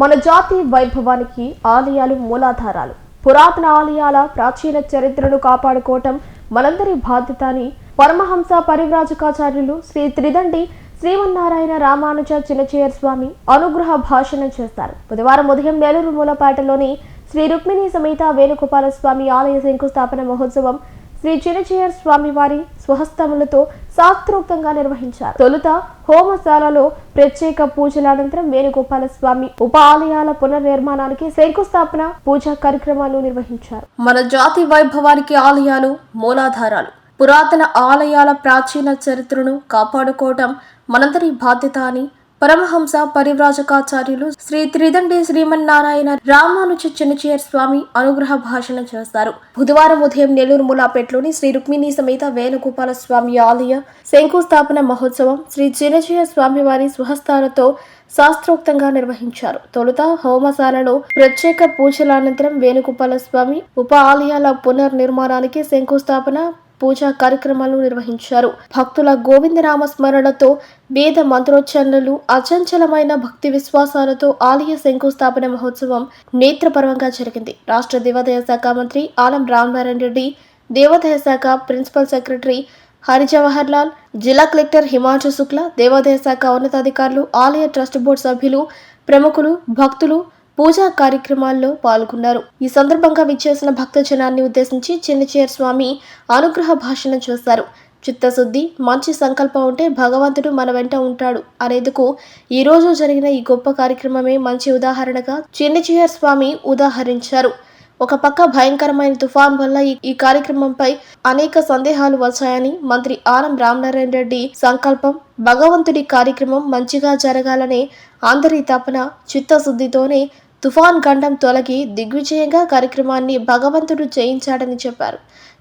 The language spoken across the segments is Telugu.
మన జాతి వైభవానికి ఆలయాలు మూలాధారాలు. పురాతన ఆలయాల ప్రాచీన చరిత్రను కాపాడుకోవటం మనందరి బాధ్యత అని పరమహంస పరివ్రాజకాచార్యులు శ్రీ త్రిదండి శ్రీమన్నారాయణ రామానుజ చిన్నచేయర్ స్వామి అనుగ్రహ భాషణం చేస్తారు. బుధవారం ఉదయం నెల్లూరు మూలపాటలోని శ్రీ రుక్మిణి సమేత వేణుగోపాల స్వామి ఆలయ శంకుస్థాపన మహోత్సవం శ్రీ చిన్నచేయర్ స్వామి వారి స్వహస్తములతో శాస్త్రోక్తంగా నిర్వహించారు. తొలుత హోమశాలలో ప్రత్యేక పూజల అనంతరం వేణుగోపాల స్వామి ఉప ఆలయాల పునర్నిర్మాణానికి శంకుస్థాపన పూజా కార్యక్రమాలు నిర్వహించారు. మన జాతి వైభవానికి ఆలయాలు మూలాధారాలు పురాతన ఆలయాల ప్రాచీన చరిత్రను కాపాడుకోవటం మనందరి బాధ్యత అని పరమహంస పరివ్రాజకాచార్యులు శ్రీ త్రిదండి శ్రీమన్నారాయణ రామానుజ చిన్నచేయర్ స్వామి అనుగ్రహ భాషణం చేస్తారు. బుధవారం ఉదయం నెల్లూరు ములాపేటలోని శ్రీ రుక్మిణి సమేత వేణుగోపాల స్వామి ఆలయ శంకుస్థాపన మహోత్సవం శ్రీ చిన్నచేయ స్వామి వారి స్వహస్తాలతో శాస్త్రోక్తంగా నిర్వహించారు. తొలుత హోమశాలలో ప్రత్యేక పూజల అనంతరం వేణుగోపాల స్వామి ఉప ఆలయాల పునర్నిర్మాణానికి శంకుస్థాపన పూజా కార్యక్రమాలు నిర్వహించారు. భక్తుల గోవిందనామ స్మరణతో వేద మంత్రోచ్చరణలు అచంచలమైన భక్తి విశ్వాసాలతో ఆలయ శంకుస్థాపన మహోత్సవం నేత్రపర్వంగా జరిగింది. రాష్ట్ర దేవాదాయ శాఖ మంత్రి ఆలం రామనారాయణ రెడ్డి దేవాదాయ శాఖ ప్రిన్సిపల్ సెక్రటరీ హరిజవహర్ లాల్ జిల్లా కలెక్టర్ హిమాంశు శుక్ల దేవాదాయ శాఖ ఉన్నతాధికారులు ఆలయ ట్రస్ట్ బోర్డు సభ్యులు ప్రముఖులు భక్తులు పూజా కార్యక్రమాల్లో పాల్గొన్నారు. ఈ సందర్భంగా విచ్చేసిన భక్తజనాన్ని ఉద్దేశించి చిన్నచేర్ స్వామి అనుగ్రహ భాషణం చేశారు. చిత్తశుద్ధి మంచి సంకల్పం ఉంటే భగవంతుడు మన వెంట ఉంటాడు అనేందుకు ఈరోజు జరిగిన ఈ గొప్ప కార్యక్రమమే మంచి ఉదాహరణగా చిన్నచేర్ స్వామి ఉదాహరించారు. ఒక పక్క భయంకరమైన తుఫాన్ వల్ల ఈ- ఈ కార్యక్రమంపై అనేక సందేహాలు వచ్చాయని మంత్రి ఆనం రామనారాయణ రెడ్డి సంకల్పం భగవంతుడి కార్యక్రమం మంచిగా జరగాలనే అందరి తపన చిత్తశుద్ధితోనే తుఫాన్ గండం తొలగి దిగ్విజయంగా కార్యక్రమాన్ని భగవంతుడు చేయించాడని చెప్పారు.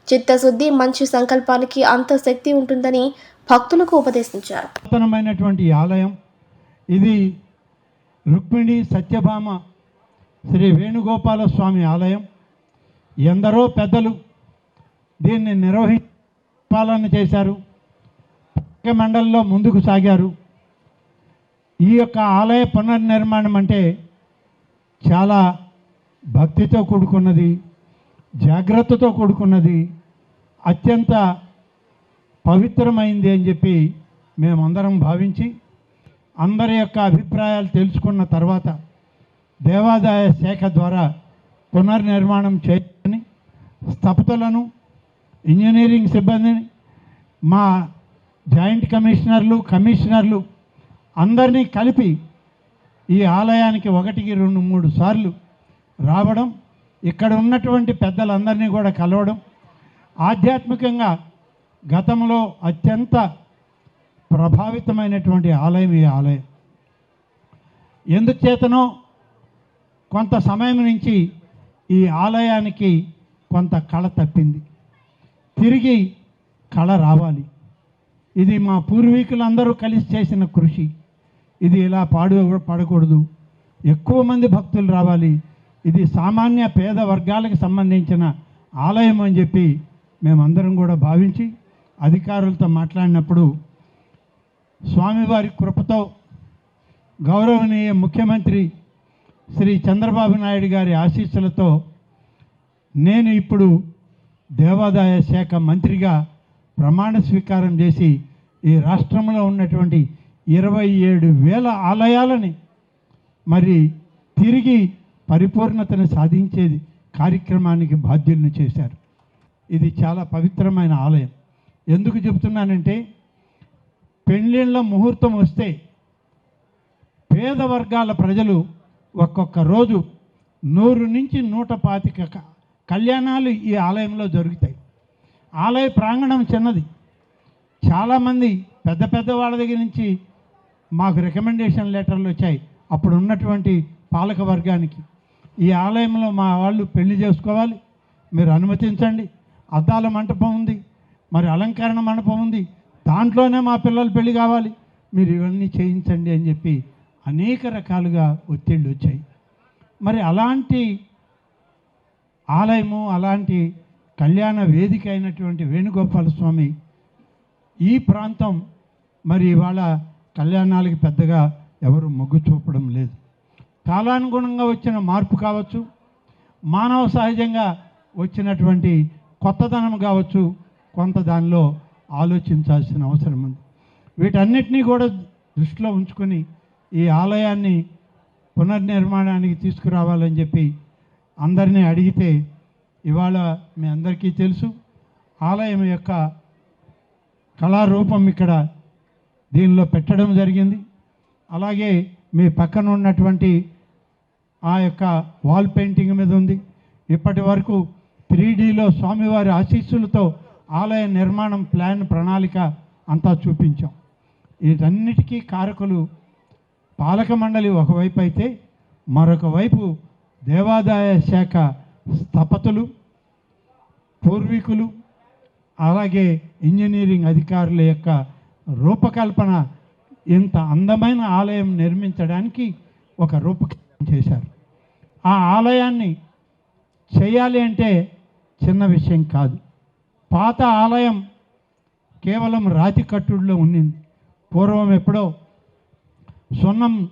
చిత్తశుద్ధి మంచి సంకల్పానికి అంత శక్తి ఉంటుందని భక్తులకు ఉపదేశించారు. నూతనమైనటువంటి ఆలయం ఇది రుక్మిణి సత్యభామ శ్రీ వేణుగోపాల స్వామి ఆలయం. ఎందరో పెద్దలు దీన్ని నిర్వహి పాలన చేశారు మండలంలో ముందుకు సాగారు. ఈ యొక్క ఆలయ పునర్నిర్మాణం అంటే చాలా భక్తితో కూడుకున్నది జాగ్రత్తతో కూడుకున్నది అత్యంత పవిత్రమైంది అని చెప్పి మేమందరం భావించి అందరి యొక్క అభిప్రాయాలు తెలుసుకున్న తర్వాత దేవాదాయ శాఖ ద్వారా పునర్నిర్మాణం చేయని స్థపతులను ఇంజనీరింగ్ సిబ్బందిని మా జాయింట్ కమిషనర్లు కమిషనర్లు అందరినీ కలిపి ఈ ఆలయానికి ఒకటికి రెండు మూడు సార్లు రావడం ఇక్కడ ఉన్నటువంటి పెద్దలందరినీ కూడా కలవడం ఆధ్యాత్మికంగా గతంలో అత్యంత ప్రభావితమైనటువంటి ఆలయం ఈ ఆలయం. ఎందుచేతనో కొంత సమయం నుంచి ఈ ఆలయానికి కొంత కళ తప్పింది. తిరిగి కళ రావాలి. ఇది మా పూర్వీకులందరూ కలిసి చేసిన కృషి. ఇది ఇలా పాడు పడకూడదు? ఎక్కువ మంది భక్తులు రావాలి. ఇది సామాన్య పేద వర్గాలకు సంబంధించిన ఆలయం అని చెప్పి మేమందరం కూడా భావించి అధికారులతో మాట్లాడినప్పుడు స్వామివారి కృపతో గౌరవనీయ ముఖ్యమంత్రి శ్రీ చంద్రబాబు నాయుడు గారి ఆశీస్సులతో నేను ఇప్పుడు దేవాదాయ శాఖ మంత్రిగా ప్రమాణ స్వీకారం చేసి ఈ రాష్ట్రంలో ఉన్నటువంటి ఇరవై ఏడు వేల ఆలయాలని మరి తిరిగి పరిపూర్ణతను సాధించేది కార్యక్రమానికి బాధ్యులను చేశారు. ఇది చాలా పవిత్రమైన ఆలయం. ఎందుకు చెప్తున్నానంటే పెళ్ళిళ్ళ ముహూర్తం వస్తే పేద వర్గాల ప్రజలు ఒక్కొక్క రోజు నూరు నుంచి నూట పాతిక కళ్యాణాలు ఈ ఆలయంలో జరుగుతాయి. ఆలయ ప్రాంగణం చిన్నది. చాలామంది పెద్ద పెద్ద వాళ్ళ దగ్గర నుంచి మాకు రికమెండేషన్ లెటర్లు వచ్చాయి. అప్పుడు ఉన్నటువంటి పాలక వర్గానికి. ఈ ఆలయంలో మా వాళ్ళు పెళ్ళి చేసుకోవాలి. మీరు అనుమతించండి. అద్దాల మంటపం ఉంది. మరి అలంకరణ మండపం ఉంది. దాంట్లోనే మా పిల్లలు పెళ్ళి కావాలి. మీరు ఇవన్నీ చేయించండి అని చెప్పి అనేక రకాలుగా ఒత్తిళ్ళు వచ్చాయి. మరి అలాంటి ఆలయము అలాంటి కళ్యాణ వేదిక అయినటువంటి వేణుగోపాల స్వామి ఈ ప్రాంతం మరి ఇవాళ కళ్యాణాలకి పెద్దగా ఎవరు మొగ్గు చూపడం లేదు. కాలానుగుణంగా వచ్చిన మార్పు కావచ్చు మానవ సహజంగా వచ్చినటువంటి కొత్తదనం కావచ్చు కొంత దానిలో ఆలోచించాల్సిన అవసరం ఉంది. వీటన్నిటినీ కూడా దృష్టిలో ఉంచుకొని ఈ ఆలయాన్ని పునర్నిర్మాణానికి తీసుకురావాలని చెప్పి అందరినీ అడిగితే ఇవాళ మీ అందరికీ తెలుసు. ఆలయం యొక్క కళారూపం ఇక్కడ దీనిలో పెట్టడం జరిగింది. అలాగే మీ పక్కన ఉన్నటువంటి ఆ యొక్క వాల్ పెయింటింగ్ మీద ఉంది. ఇప్పటి వరకు త్రీ డీలో స్వామివారి ఆశీస్సులతో ఆలయ నిర్మాణం ప్లాన్ ప్రణాళిక అంతా చూపించాం. వీటన్నిటికీ కారకులు పాలక మండలి ఒకవైపు అయితే మరొక వైపు దేవాదాయ శాఖ స్థపతులు పూర్వీకులు అలాగే ఇంజనీరింగ్ అధికారుల యొక్క రూపకల్పన ఇంత అందమైన ఆలయం నిర్మించడానికి ఒక రూపకల్పన చేశారు. ఆ ఆలయాన్ని చేయాలి అంటే చిన్న విషయం కాదు. పాత ఆలయం కేవలం రాతి కట్టుడులో ఉండింది పూర్వం ఎప్పుడో సున్నం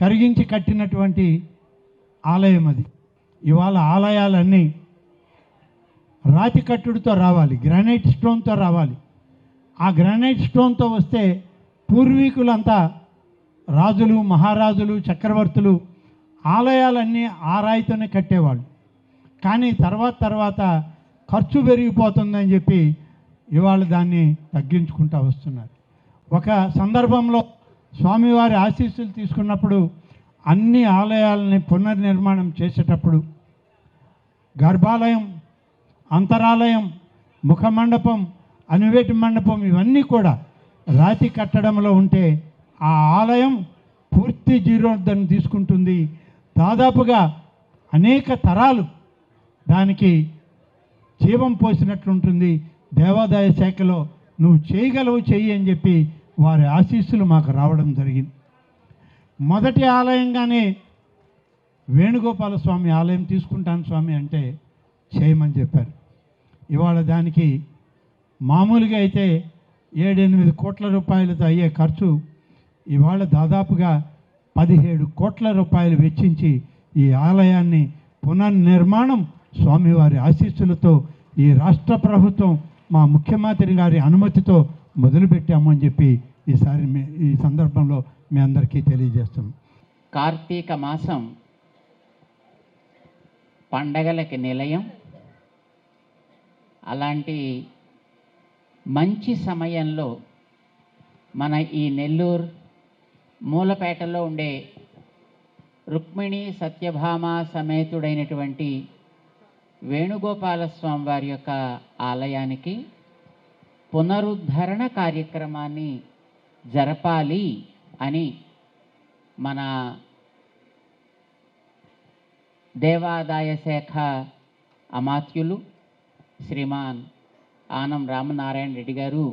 కరిగించి కట్టినటువంటి ఆలయం అది. ఇవాళ ఆలయాలన్నీ రాతి కట్టుడితో రావాలి గ్రానైట్ స్టోన్తో రావాలి. ఆ గ్రానైట్ స్టోన్తో వస్తే పూర్వీకులంతా రాజులు మహారాజులు చక్రవర్తులు ఆలయాలన్నీ ఆ రాయితోనే కట్టేవాళ్ళు. కానీ తర్వాత తర్వాత ఖర్చు పెరిగిపోతుందని చెప్పి ఇవాళ దాన్ని తగ్గించుకుంటూ వస్తున్నారు. ఒక సందర్భంలో స్వామివారి ఆశీస్సులు తీసుకున్నప్పుడు అన్ని ఆలయాలని పునర్నిర్మాణం చేసేటప్పుడు గర్భాలయం అంతరాలయం ముఖమండపం అనువేటి మండపం ఇవన్నీ కూడా రాతి కట్టడంలో ఉంటే ఆ ఆలయం పూర్తి జీర్ణోద్ధరణ తీసుకుంటుంది. దాదాపుగా అనేక తరాలు దానికి జీవం పోసినట్లుంటుంది. దేవాదాయ శాఖలో నువ్వు చేయగలవు చెయ్యి అని చెప్పి వారి ఆశీస్సులు మాకు రావడం జరిగింది. మొదటి ఆలయంగానే వేణుగోపాల స్వామి ఆలయం తీసుకుంటాను స్వామి అంటే చేయమని చెప్పారు. ఇవాళ దానికి మామూలుగా అయితే ఏడెనిమిది కోట్ల రూపాయలతో అయ్యే ఖర్చు ఇవాళ దాదాపుగా పదిహేడు కోట్ల రూపాయలు వెచ్చించి ఈ ఆలయాన్ని పునర్నిర్మాణం స్వామివారి ఆశీస్సులతో ఈ రాష్ట్ర ప్రభుత్వం మా ముఖ్యమంత్రి గారి అనుమతితో మొదలుపెట్టామని చెప్పి ఈసారి మీ ఈ సందర్భంలో మీ అందరికీ తెలియజేస్తాం. కార్తీక మాసం పండగలకి నిలయం. అలాంటి మంచి సమయంలో మన ఈ నెల్లూరు మూలపేటలో ఉండే రుక్మిణి సత్యభామ సమేతుడైనటువంటి వేణుగోపాల స్వామి వారి యొక్క ఆలయానికి పునరుద్ధరణ కార్యక్రమాన్ని జరపాలి అని మన దేవాదాయ శాఖ అమాత్యులు శ్రీమాన్ ఆనం రామనారాయణ రెడ్డి గారు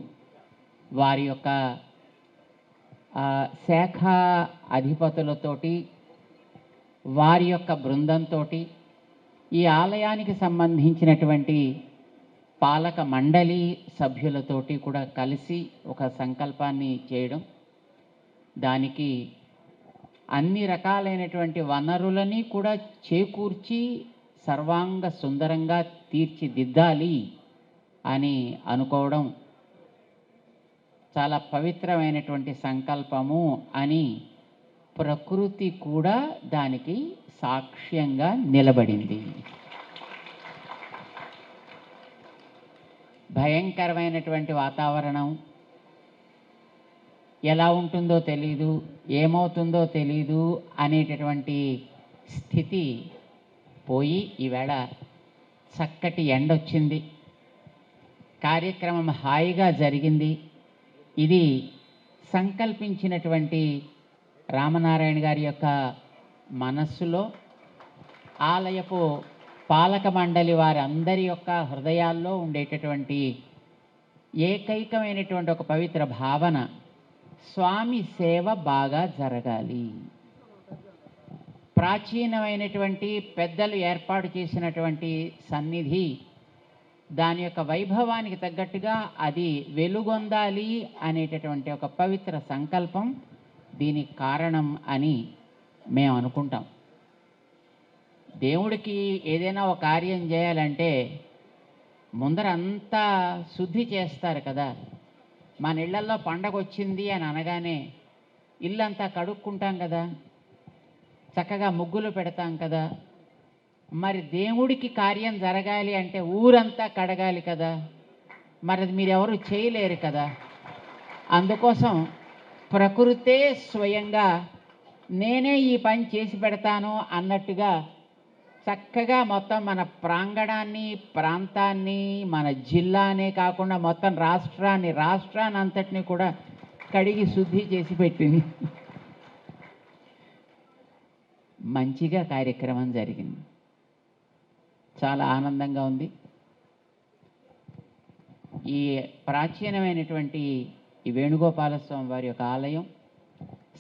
వారి యొక్క శాఖ అధిపతులతోటి వారి యొక్క బృందంతో ఈ ఆలయానికి సంబంధించినటువంటి పాలక మండలి సభ్యులతోటి కూడా కలిసి ఒక సంకల్పాన్ని చేయడం దానికి అన్ని రకాలైనటువంటి వనరులని కూడా చేకూర్చి సర్వాంగ సుందరంగా తీర్చిదిద్దాలి. అని అనుకోవడం చాలా పవిత్రమైనటువంటి సంకల్పము అని ప్రకృతి కూడా దానికి సాక్ష్యంగా నిలబడింది. భయంకరమైనటువంటి వాతావరణం. ఎలా ఉంటుందో తెలీదు ఏమవుతుందో తెలీదు అనేటటువంటి స్థితి పోయి ఈవేళ చక్కటి ఎండ వచ్చింది కార్యక్రమం హాయిగా జరిగింది. ఇది సంకల్పించినటువంటి రామనారాయణ గారి యొక్క మనస్సులో ఆలయపు పాలక మండలి వారి అందరి యొక్క హృదయాల్లో ఉండేటటువంటి ఏకైకమైనటువంటి ఒక పవిత్ర భావన స్వామి సేవ బాగా జరగాలి. ప్రాచీనమైనటువంటి పెద్దలు ఏర్పాటు చేసినటువంటి సన్నిధి దాని యొక్క వైభవానికి తగ్గట్టుగా అది వెలుగొందాలి అనేటటువంటి ఒక పవిత్ర సంకల్పం దీనికి కారణం అని మేము అనుకుంటాం. దేవుడికి ఏదైనా ఒక కార్యం చేయాలంటే ముందర అంతా శుద్ధి చేస్తారు కదా. మన ఇళ్ళలో పండగ వచ్చింది అని అనగానే ఇల్లంతా కడుక్కుంటాం కదా. చక్కగా ముగ్గులు పెడతాం కదా. మరి దేవుడికి కార్యం జరగాలి అంటే ఊరంతా కడగాలి కదా? మరి అది మీరెవరు చేయలేరు కదా? అందుకోసం ప్రకృతే స్వయంగా నేనే ఈ పని చేసి పెడతాను అన్నట్టుగా చక్కగా మొత్తం మన ప్రాంగణాన్ని ప్రాంతాన్ని మన జిల్లానే కాకుండా మొత్తం రాష్ట్రాన్ని రాష్ట్రాన్ని అంతటిని కూడా కడిగి శుద్ధి చేసి పెట్టింది. మంచిగా కార్యక్రమం జరిగింది. చాలా ఆనందంగా ఉంది. ఈ ప్రాచీనమైనటువంటి ఈ వేణుగోపాలస్వామి వారి యొక్క ఆలయం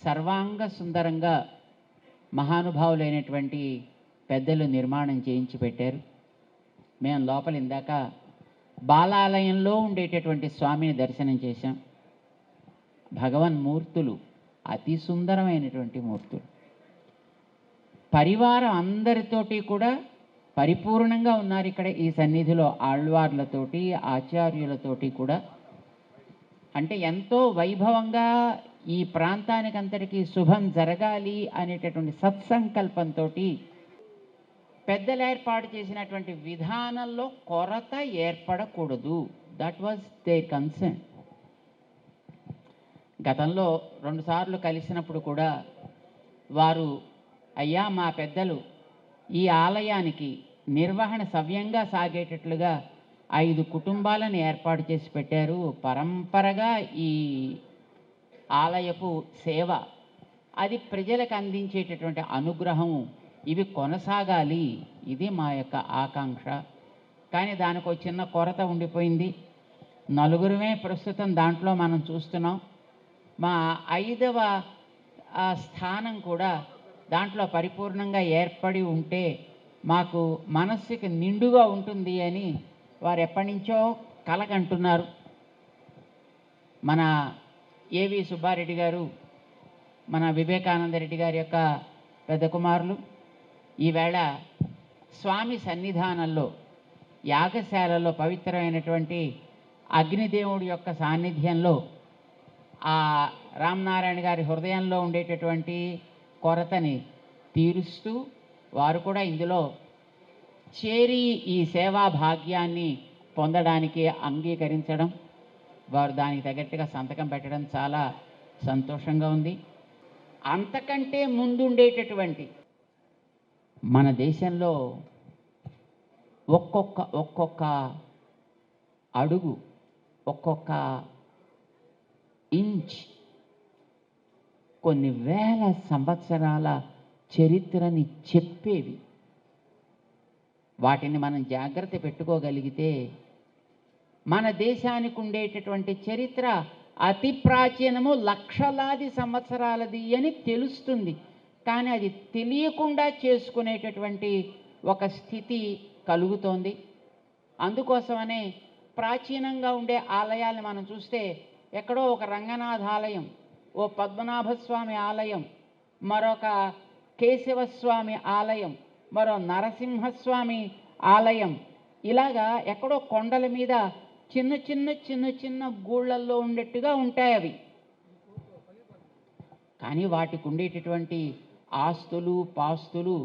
సర్వాంగ సుందరంగా మహానుభావులైనటువంటి పెద్దలు నిర్మాణం చేయించి పెట్టారు. మేము లోపల ఇందాక బాలాలయంలో ఉండేటటువంటి స్వామిని దర్శనం చేశాం. భగవన్ మూర్తులు అతి సుందరమైనటువంటి మూర్తులు. పరివారం అందరితోటి కూడా పరిపూర్ణంగా ఉన్నారు ఇక్కడ ఈ సన్నిధిలో ఆళ్వార్లతోటి ఆచార్యులతోటి కూడా. అంటే ఎంతో వైభవంగా ఈ ప్రాంతానికి అంతటికీ శుభం జరగాలి అనేటటువంటి సత్సంకల్పంతో పెద్దలు ఏర్పాటు చేసినటువంటి విధానంలో కొరత ఏర్పడకూడదు. దట్ వాజ్ దేర్ కన్సర్న్ గతంలో రెండుసార్లు కలిసినప్పుడు కూడా వారు అయ్యా మా పెద్దలు ఈ ఆలయానికి నిర్వహణ సవ్యంగా సాగేటట్లుగా ఐదు కుటుంబాలను ఏర్పాటు చేసి పెట్టారు. పరంపరగా ఈ ఆలయపు సేవ అది ప్రజలకు అందించేటటువంటి అనుగ్రహం ఇవి కొనసాగాలి. ఇది మా యొక్క ఆకాంక్ష. కానీ దానికి ఒక చిన్న కొరత ఉండిపోయింది. నలుగురమే ప్రస్తుతం దాంట్లో మనం చూస్తున్నాం. మా ఐదవ స్థానం కూడా దాంట్లో పరిపూర్ణంగా ఏర్పడి ఉంటే మాకు మనస్సుకి నిండుగా ఉంటుంది అని వారు ఎప్పటి నుంచో కలకంటున్నారు మన ఏవి సుబ్బారెడ్డి గారు మన వివేకానంద రెడ్డి గారి యొక్క పెద్ద కుమారులు ఈవేళ స్వామి సన్నిధానంలో యాగశాలలో పవిత్రమైనటువంటి అగ్నిదేవుడి యొక్క సాన్నిధ్యంలో ఆ రామనారాయణ గారి హృదయంలో ఉండేటటువంటి కొరతని తీరుస్తూ వారు కూడా ఇందులో చేరి ఈ సేవా భాగ్యాన్ని పొందడానికి అంగీకరించడం వారు దానికి తగ్గట్టుగా సంతకం పెట్టడం చాలా సంతోషంగా ఉంది. అంతకంటే ముందుండేటటువంటి మన దేశంలో ఒక్కొక్క ఒక్కొక్క అడుగు ఒక్కొక్క ఇంచ్ కొన్ని వేల సంవత్సరాల చరిత్రని చెప్పేవి. వాటిని మనం జాగ్రత్త పెట్టుకోగలిగితే మన దేశానికి ఉండేటటువంటి చరిత్ర అతి ప్రాచీనము లక్షలాది సంవత్సరాలది అని తెలుస్తుంది. కానీ అది తెలియకుండా చేసుకునేటటువంటి ఒక స్థితి కలుగుతోంది. అందుకోసమనే ప్రాచీనంగా ఉండే ఆలయాల్ని మనం చూస్తే ఎక్కడో ఒక రంగనాథ ఆలయం ఓ పద్మనాభస్వామి ఆలయం మరొక కేశవస్వామి ఆలయం మరో నరసింహస్వామి ఆలయం. ఇలాగా ఎక్కడో కొండల మీద చిన్న చిన్న చిన్న చిన్న గూళ్ళల్లో ఉండేట్టుగా ఉంటాయి అవి. కానీ వాటికి ఉండేటటువంటి ఆస్తులు పాస్తులు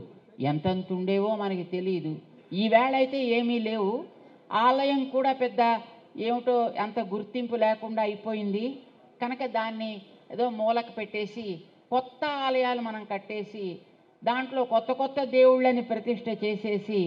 ఎంతెంత ఉండేవో మనకి తెలియదు ఈవేళ అయితే ఏమీ లేవు. ఆలయం కూడా పెద్ద ఏమిటో అంత గుర్తింపు లేకుండా అయిపోయింది. కనుక దాన్ని ఏదో మూలకు పెట్టేసి కొత్త ఆలయాలు మనం కట్టేసి దాంట్లో కొత్త కొత్త దేవుళ్ళని ప్రతిష్ట చేసేసి